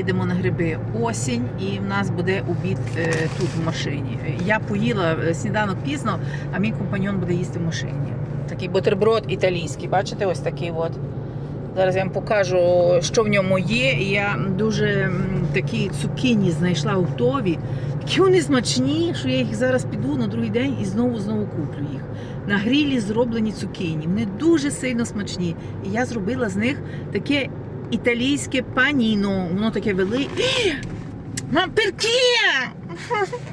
їдемо на гриби осінь, і в нас буде обід е, тут в машині. Я поїла е, сніданок пізно, а мій компаньон буде їсти в машині. Такий бутерброд італійський, бачите, ось такий от. Зараз я вам покажу, що в ньому є. Я дуже такі цукіні знайшла готові. Такі вони смачні, що я їх зараз піду на другий день і знову знову куплю їх. На грілі зроблені цукіні. Вони дуже сильно смачні. І я зробила з них таке італійське паніно. Воно таке велике. Perché?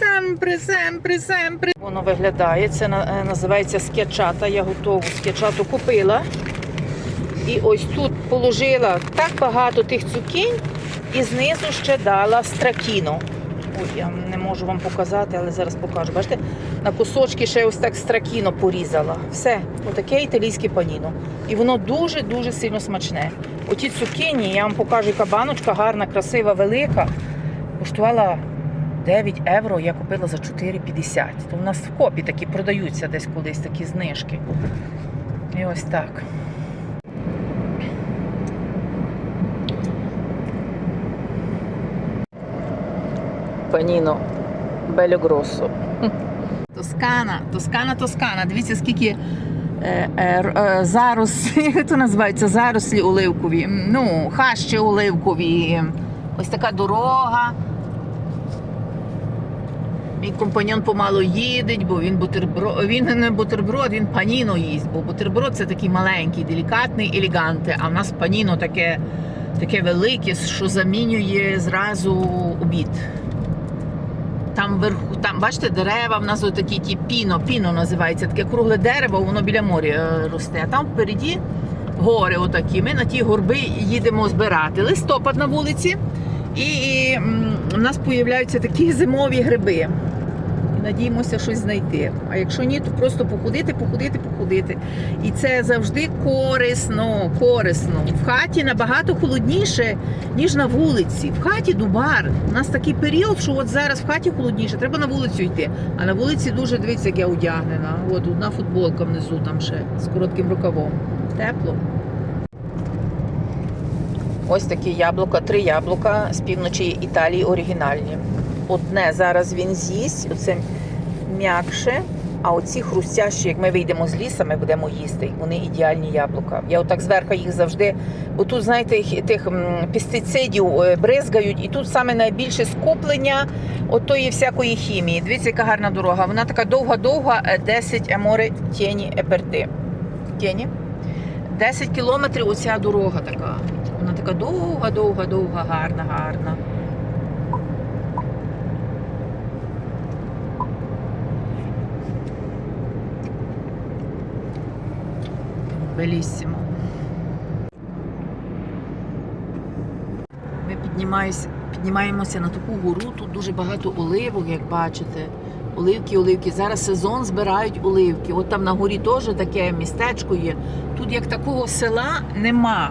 Sempre, sempre, sempre. Воно виглядає. Це е, називається скетчата. Я готову скетчату купила. І ось тут положила так багато тих цукінь, і знизу ще дала стракіно. Ой, я не можу вам показати, але зараз покажу. Бачите, на кусочки ще ось так стракіно порізала. Все, отаке італійське паніно. І воно дуже-дуже сильно смачне. Оті цукіні, я вам покажу, яка баночка гарна, красива, велика. Коштувала 9 євро, я купила за 4,50. То в нас в копі такі продаються десь колись такі знижки. І ось так. Паніно Белю Гроссо. Тоскана, Тоскана, Тоскана. Дивіться, скільки е, е, е, зарос, як це називається? Зарослі оливкові. Ну, хащі оливкові. Ось така дорога. Мій компаньон помало їдеть, бо він бутерброд, він не бутерброд, він паніно їсть, бо бутерброд це такий маленький, делікатний, елегантний, а в нас паніно таке, таке велике, що замінює зразу обід. Там вверху, там, бачите, дерева в нас отакі ті піно, піно називається, таке кругле дерево, воно біля моря е, росте. А там впереді гори отакі. Ми на ті горби їдемо збирати. Листопад на вулиці, і, і у нас з'являються такі зимові гриби. Надіємося щось знайти. А якщо ні, то просто походити, походити, походити. І це завжди корисно, корисно. В хаті набагато холодніше, ніж на вулиці. В хаті дубар. У нас такий період, що от зараз в хаті холодніше, треба на вулицю йти. А на вулиці дуже дивіться, як я одягнена. От одна футболка внизу там ще з коротким рукавом. Тепло. Ось такі яблука, три яблука з півночі Італії оригінальні. Одне зараз він з'їсть, оце м'якше, а оці хрустящі, як ми вийдемо з ліса, ми будемо їсти. Вони ідеальні яблука. Я отак зверху їх завжди, бо тут, знаєте, тих пестицидів е, бризгають, і тут саме найбільше скоплення отої всякої хімії. Дивіться, яка гарна дорога. Вона така довга-довга, е, 10 амори тіні еперти. Тіні? 10 кілометрів оця дорога така. Вона така довга, довга, довга, гарна, гарна. Белісімо. Ми піднімаємося, на таку гору. Тут дуже багато оливок, як бачите. Оливки, оливки. Зараз сезон збирають оливки. От там на горі теж таке містечко є. Тут як такого села нема.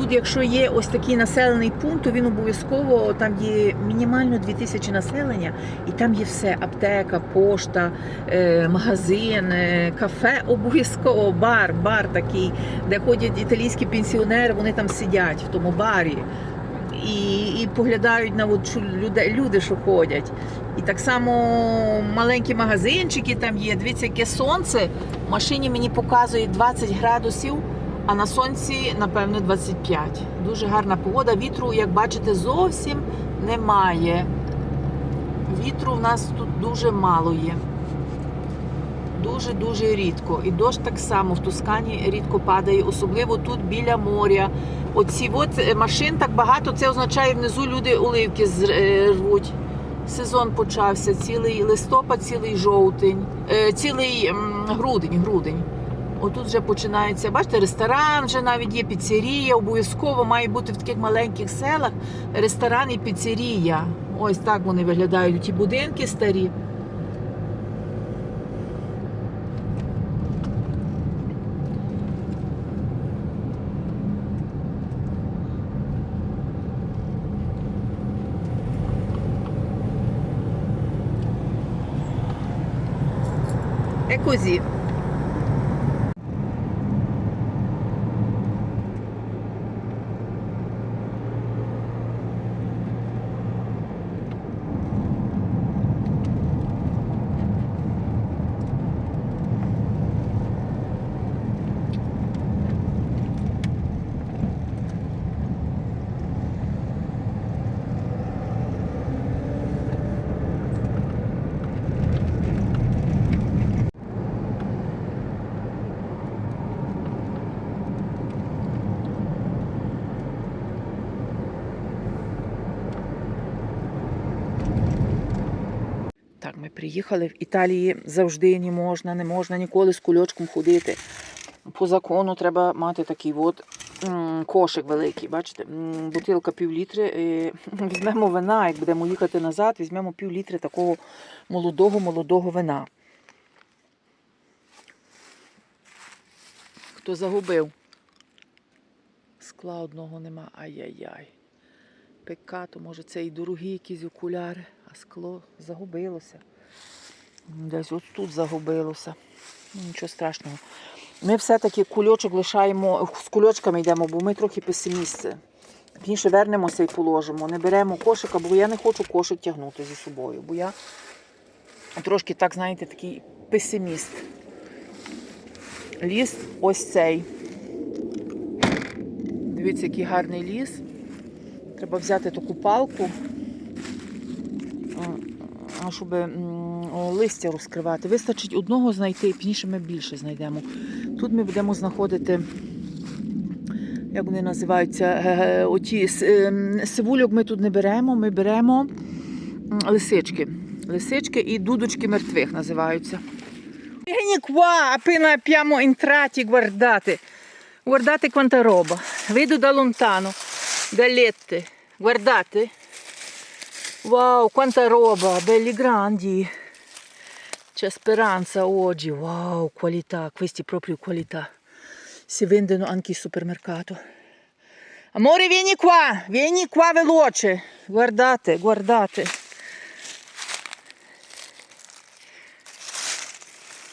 Тут, якщо є ось такий населений пункт, то він обов'язково там є мінімально 2000 населення, і там є все: аптека, пошта, е, магазин, е, кафе, обов'язково бар, бар такий, де ходять італійські пенсіонери, вони там сидять в тому барі. І, і поглядають на от, люди, люди, що ходять. І так само маленькі магазинчики там є. Дивіться, яке сонце. В машині мені показує 20 градусів, а на сонці, напевно, 25. Дуже гарна погода. Вітру, як бачите, зовсім немає. Вітру в нас тут дуже мало є. Дуже-дуже рідко. І дощ так само в Тускані рідко падає, особливо тут біля моря. Оці от е, машин так багато, це означає, внизу люди оливки е, рвуть. Сезон почався, цілий листопад, цілий жовтень, е, цілий грудень, грудень. Отут вже починається, бачите, ресторан, вже навіть є піцерія, обов'язково має бути в таких маленьких селах ресторан і піцерія. Ось так вони виглядають, ті будинки старі. È приїхали в Італії завжди не можна, не можна ніколи з кульочком ходити. По закону треба мати такий от кошик великий. Бачите, бутилка пів літри. Е, Візьмемо вина, як будемо їхати назад, візьмемо пів літри такого молодого, молодого вина. Хто загубив? Скла одного нема. Ай-яй-яй. Пекато, може це і дорогі якісь окуляри, а скло загубилося. Десь от тут загубилося. Нічого страшного. Ми все-таки кульочок лишаємо, з кульочками йдемо, бо ми трохи песимісти. Пізніше вернемося і положимо. Не беремо кошика, бо я не хочу кошик тягнути зі собою, бо я трошки, так, знаєте, такий песиміст. Ліс ось цей. Дивіться, який гарний ліс. Треба взяти таку палку, щоб листя розкривати. Вистачить одного знайти, і пізніше ми більше знайдемо. Тут ми будемо знаходити, як вони називаються, е, оті ем, сивульок ми тут не беремо, ми беремо лисички. Лисички і дудочки мертвих називаються. Qua, appena abbiamo entrati, guardate. Guardate quanta roba. Vedo da lontano. Gallette. Guardate. Wow, quanta roba. Belli grandi. C'è speranza oggi. Wow, qualità. Questi proprio qualità. Si vendono anche in supermercato. Amore, vieni qua. Vieni qua veloce. Guardate, guardate.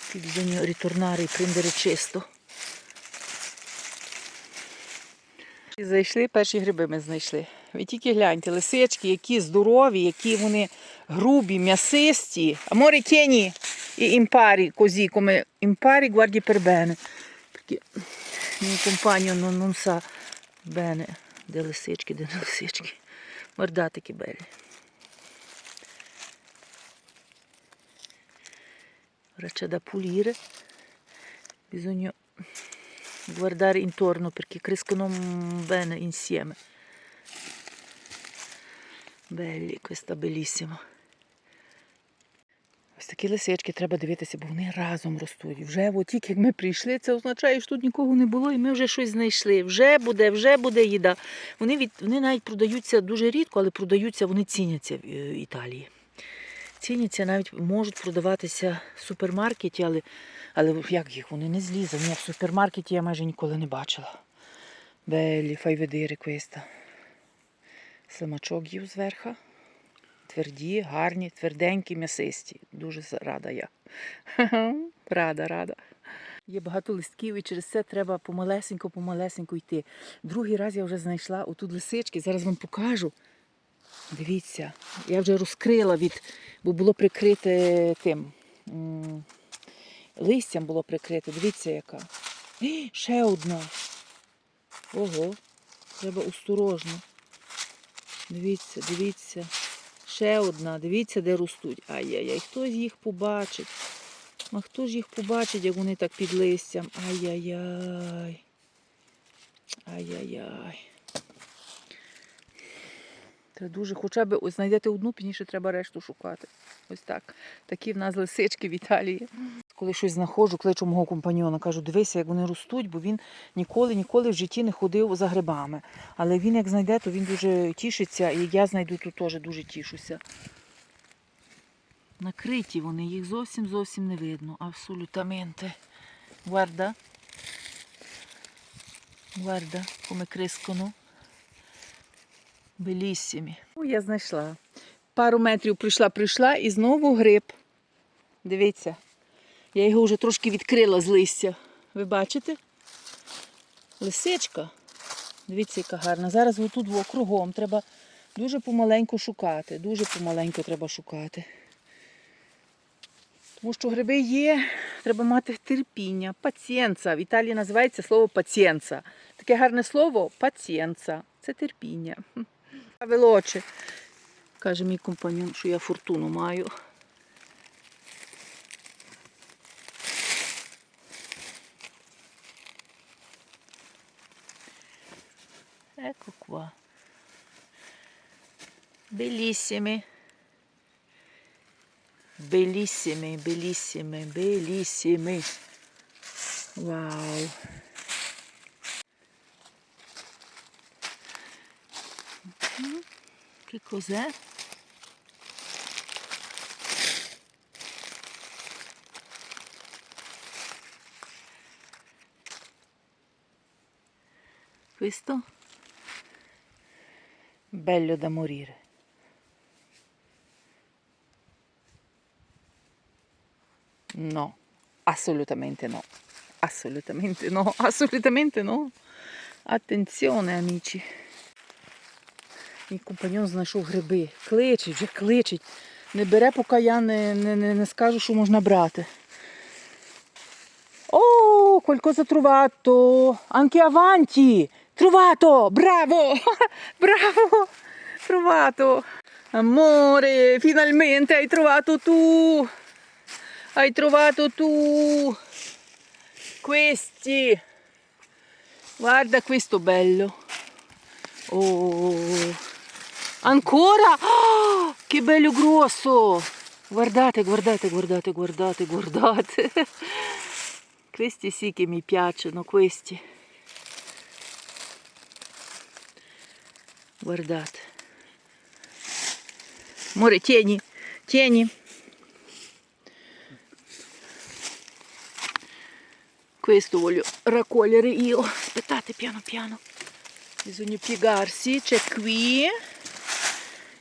Qui bisogna ritornare e prendere cesto. Зайшли, перші гриби ми знайшли. Ви тільки гляньте, лисички, які здорові, які вони грубі, м'ясисті. Амore tieni і імпарі, così come bene. Perché il mio compagno non, sa де лисички, де не лисички. Che belli. Ora c'è da pulire. Bisogna guardare intorno perché crescono bene. Belli, questa bellissima. Ось такі лисички треба дивитися, бо вони разом ростуть. Вже от тільки як ми прийшли, це означає, що тут нікого не було, і ми вже щось знайшли. Вже буде, вже буде їда. Вони, від, вони навіть продаються дуже рідко, але продаються, вони ціняться в е, Італії. Ціняться, навіть можуть продаватися в супермаркеті, але, але як їх вони не злізли. В супермаркеті я майже ніколи не бачила. Белі, фай ведири Слимачок їв зверху. Тверді, гарні, тверденькі, м'ясисті. Дуже рада я. Рада, рада. Є багато листків і через це треба помалесенько, помалесенько йти. Другий раз я вже знайшла отут лисички, зараз вам покажу. Дивіться, я вже розкрила від, бо було прикрите тим. Листям було прикрите. Дивіться, яка. Ще одна. Ого, треба осторожно. Дивіться, дивіться. Ще одна. Дивіться, де ростуть. Ай-яй-яй, хтось їх побачить. А хто ж їх побачить, як вони так під листям? Ай-яй-яй. Ай-яй-яй. Треба дуже, хоча б ось знайдете одну, пізніше треба решту шукати. Ось так. Такі в нас лисички в Італії. Коли щось знаходжу, кличу мого компаньона, кажу, дивися, як вони ростуть, бо він ніколи, ніколи в житті не ходив за грибами. Але він як знайде, то він дуже тішиться, і я знайду тут теж дуже тішуся. Накриті вони, їх зовсім зовсім не видно. Абсолютamente. Guarda. Guarda come crescono. Белісімі. О, я знайшла. Пару метрів прийшла, прийшла і знову гриб. Дивіться. Я його вже трошки відкрила з листя. Ви бачите? Лисичка. Дивіться, яка гарна. Зараз отут во, кругом треба дуже помаленьку шукати. Дуже помаленьку треба шукати. Тому що гриби є, треба мати терпіння, пацієнца. В Італії називається слово пацієнца. Таке гарне слово пацієнца. Це терпіння. Велоче. Каже мій компаньон, що я фортуну маю. Ecco qua. Bellissimi. Белісімі, белісімі, белісімі. Вау. Мгм. Che cos'è? Questo? Bello da morire. No, assolutamente no. Assolutamente no, assolutamente no. Attenzione, amici. Мій компаньон знайшов гриби. Кличить, вже кличить. Не бере, поки я не, не, не, не скажу, що можна брати. О, qualcosa trovato! Anche avanti! Trovato! Bravo! Bravo! Trovato! Amore, finalmente hai trovato tu! Hai trovato tu! Questi! Guarda questo bello! Oh! Ancora? Oh, che bello grosso! Guardate, guardate, guardate, guardate, guardate. Questi sì che mi piacciono, questi. Guardate. Amore, tieni, tieni. Questo voglio raccogliere io. Aspettate, piano piano. Bisogna piegarsi, c'è qui.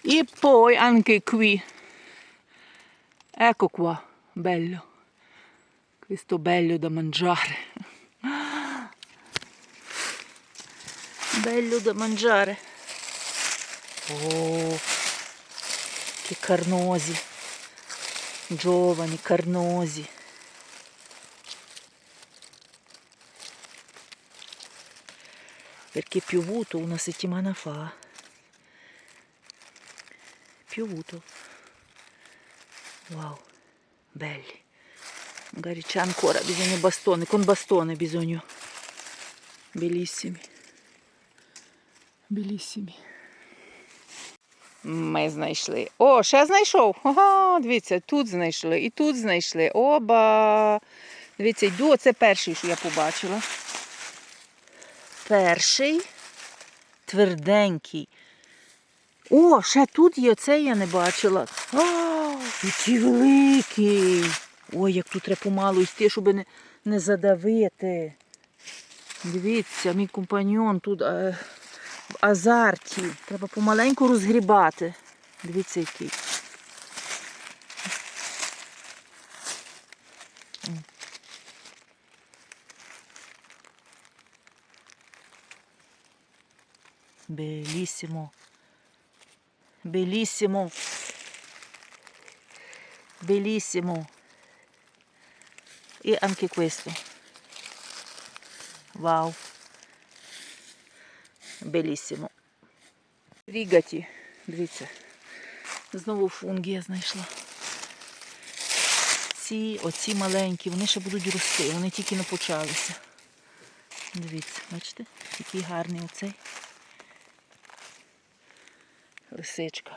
E poi anche qui. Ecco qua, bello. Questo bello da mangiare. Bello da mangiare. Oh, che carnosi. Giovani, carnosi. Perché piovuto una settimana fa. Piovuto. Wow, belli. Magari c'è ancora bisogno bastone, con bastone bisogno. Bellissimi. Bellissimi. Ми знайшли. О, ще знайшов. Ага, дивіться, тут знайшли і тут знайшли. Оба. Дивіться, йду, оце перший, що я побачила. Перший тверденький. О, ще тут є, це я не бачила. О, який великий. Ой, як тут треба помалу йти, щоб не, не задавити. Дивіться, мій компаньон тут е, в азарті. Треба помаленьку розгрібати. Дивіться, який. М. Bellissimo. Bellissimo. Bellissimo. E anche Bellissimo. Рігаті. Дивіться. Знову фунги я знайшла. Ці, оці маленькі, вони ще будуть рости, вони тільки не почалися. Дивіться, бачите, який гарний оцей. Лисичка.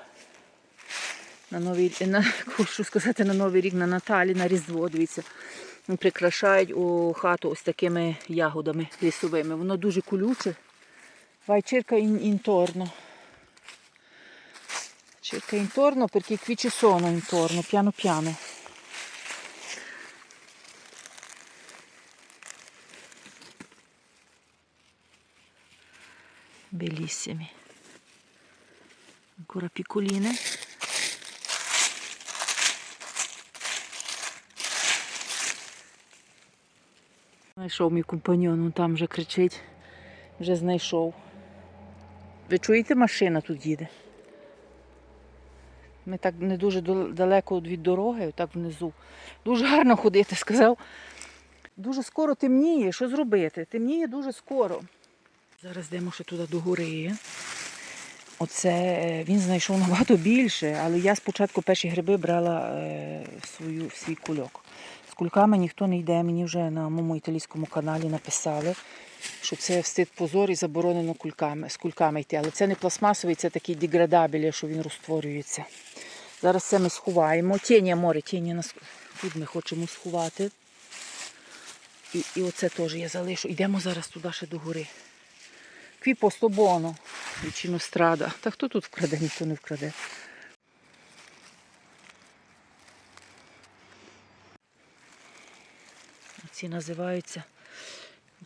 На новий на, хочу сказати, на Новий рік, на Наталі, на Різдво, дивіться. Прикрашають у хату ось такими ягодами лісовими. Воно дуже колюче. Vai cerca in, intorno. Cerca intorno perché qui ci sono intorno, piano piano. Bellissimi. Ancora piccoline. Знайшов мій компаньон, он там вже кричить, вже знайшов. Ви чуєте, машина тут їде? Ми так не дуже далеко від дороги, так внизу. Дуже гарно ходити, сказав. Дуже скоро темніє. Що зробити? Темніє дуже скоро. Зараз йдемо ще туди до гори. Оце е, він знайшов набагато більше, але я спочатку перші гриби брала е, свою, свій кульок. З кульками ніхто не йде. Мені вже на моєму італійському каналі написали, що це встид позор і заборонено кульками, з кульками йти. Але це не пластмасовий, це такий деградабіль, що він розтворюється. Зараз це ми сховаємо. Тіння море, тіння нас тут ми хочемо сховати. І, і оце теж я залишу. Йдемо зараз туди ще до гори. Квіпостобоно, страда. Та хто тут вкраде, ніхто не вкраде. Ці називаються,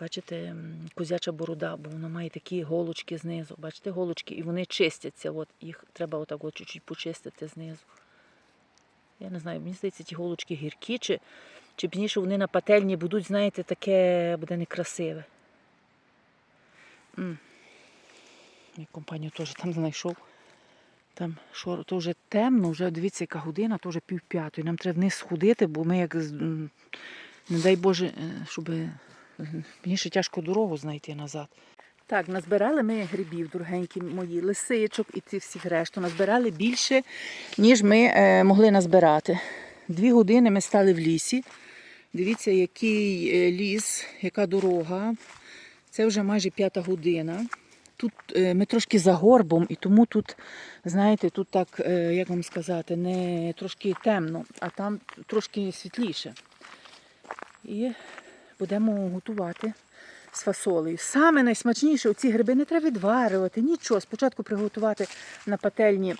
бачите, козяча борода, бо вона має такі голочки знизу. Бачите, голочки, і вони чистяться. От, їх треба отак от чуть-чуть почистити знизу. Я не знаю, мені здається, ті голочки гіркі, чи, чи пізніше вони на пательні будуть, знаєте, таке буде некрасиве. М. Компанію теж там знайшов. Там що, то вже темно, вже дивіться, яка година, то вже пів п'ятої. Нам треба вниз сходити, бо ми як не дай Боже, е, щоб пізніше тяжко дорогу знайти назад. Так, назбирали ми грибів, дорогенькі мої, лисичок і ці всіх решту. Назбирали більше, ніж ми е, могли назбирати. Дві години ми стали в лісі. Дивіться, який е, ліс, яка дорога. Це вже майже п'ята година. Тут е, ми трошки за горбом, і тому тут, знаєте, тут так, е, як вам сказати, не трошки темно, а там трошки світліше. І будемо готувати з фасолею. Саме найсмачніше оці гриби не треба відварювати, нічого. Спочатку приготувати на пательні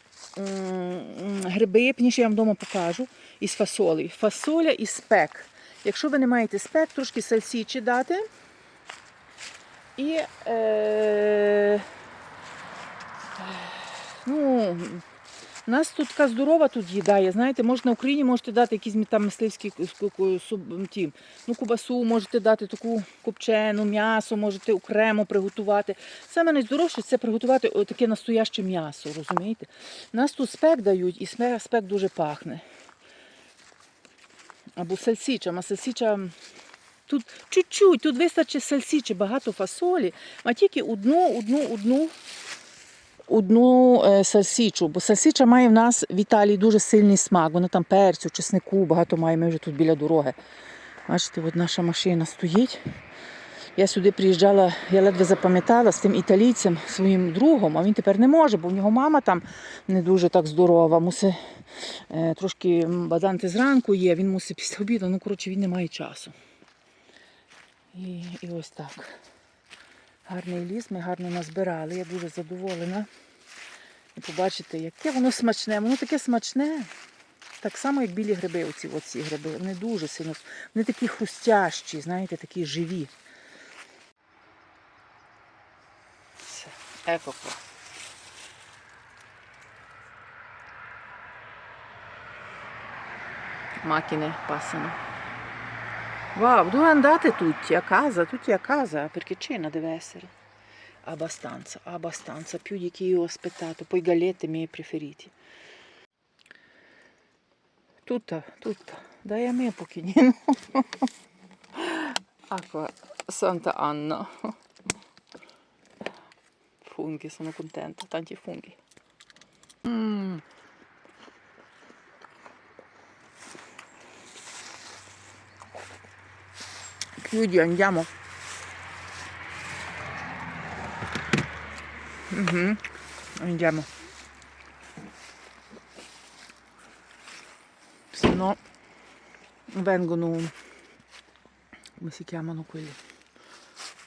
гриби, пізніше я вам вдома покажу, із фасолею. Фасоля і спек. Якщо ви не маєте спек, трошки сальсічі дати. І е, ну, у нас тут така здорова тут їда є. Знаєте, можна в Україні можете дати якісь там мисливські ті, ну, кубасу, можете дати таку копчену, м'ясо, можете окремо приготувати. Саме найздоровше це приготувати таке настояще м'ясо, розумієте? Нас тут спек дають і спек, спек дуже пахне. Або сальсіча, а сальсіча Тут чуть-чуть, тут вистачить сальсічі, багато фасолі, а тільки одну, одну, одну, одну е, сальсічу. Бо сальсіча має в нас в Італії дуже сильний смак. Вона там перцю, чеснику, багато має, ми вже тут біля дороги. Бачите, от наша машина стоїть. Я сюди приїжджала, я ледве запам'ятала з тим італійцем, своїм другом, а він тепер не може, бо в нього мама там не дуже так здорова. Мусить е, трошки баданти зранку є, він мусить після обіду, ну коротше, він не має часу. І, і ось так. Гарний ліс, ми гарно назбирали. Я дуже задоволена. Побачите, яке воно смачне. Воно таке смачне. Так само, як білі гриби, оці, оці гриби. Вони дуже сильно. Вони такі хрустящі, знаєте, такі живі. Все, екоко. Макіне пасано. Andare tutti a casa, tutti a casa, perché cena deve essere. Abbastanza, abbastanza, più di che io ho aspettato. Poi gallette miei preferiti. Tutta, tutta. Dai a me un pochino. Acqua Santa Anna. Funghi, sono contenta, tanti funghi. Mm. Chiudi, andiamo. Mhm, Andiamo. Se no vengono, come si chiamano quelli?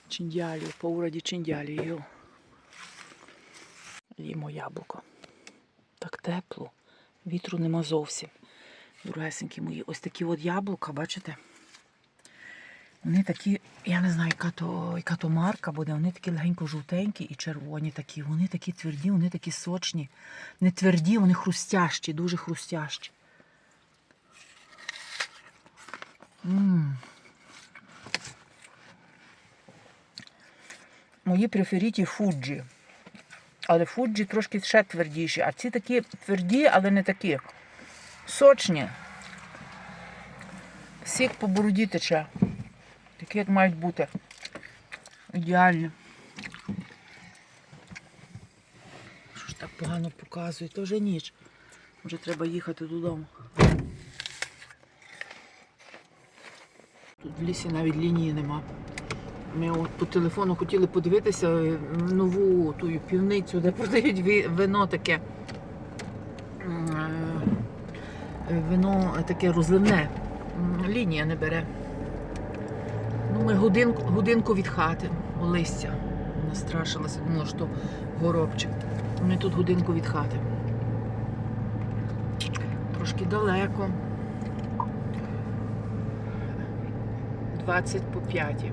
Cinghiali, ho paura di cinghiali io. Їмо яблуко. Так тепло, вітру нема зовсім. Дорогесенькі мої, ось такі от яблука, бачите? Вони такі, я не знаю, яка то, яка то марка буде, вони такі легенько жовтенькі і червоні такі. Вони такі тверді, вони такі сочні. Не тверді, вони хрустящі, дуже хрустящі. м Мої преферіті фуджі. Але фуджі трошки ще твердіші. А ці такі тверді, але не такі. Сочні. Сік по бороді тече. Такі, як мають бути. Ідеальні. Що ж так погано показує? То вже ніч. Вже треба їхати додому. Тут в лісі навіть лінії нема. Ми от по телефону хотіли подивитися е, нову ту півницю, де продають вино таке. е, вино таке розливне. Лінія не бере. Ну, ми годинку, годинку від хати, листя. Настрашилася, думала, що горобчик. Ми тут годинку від хати. Трошки далеко. 20 по 5.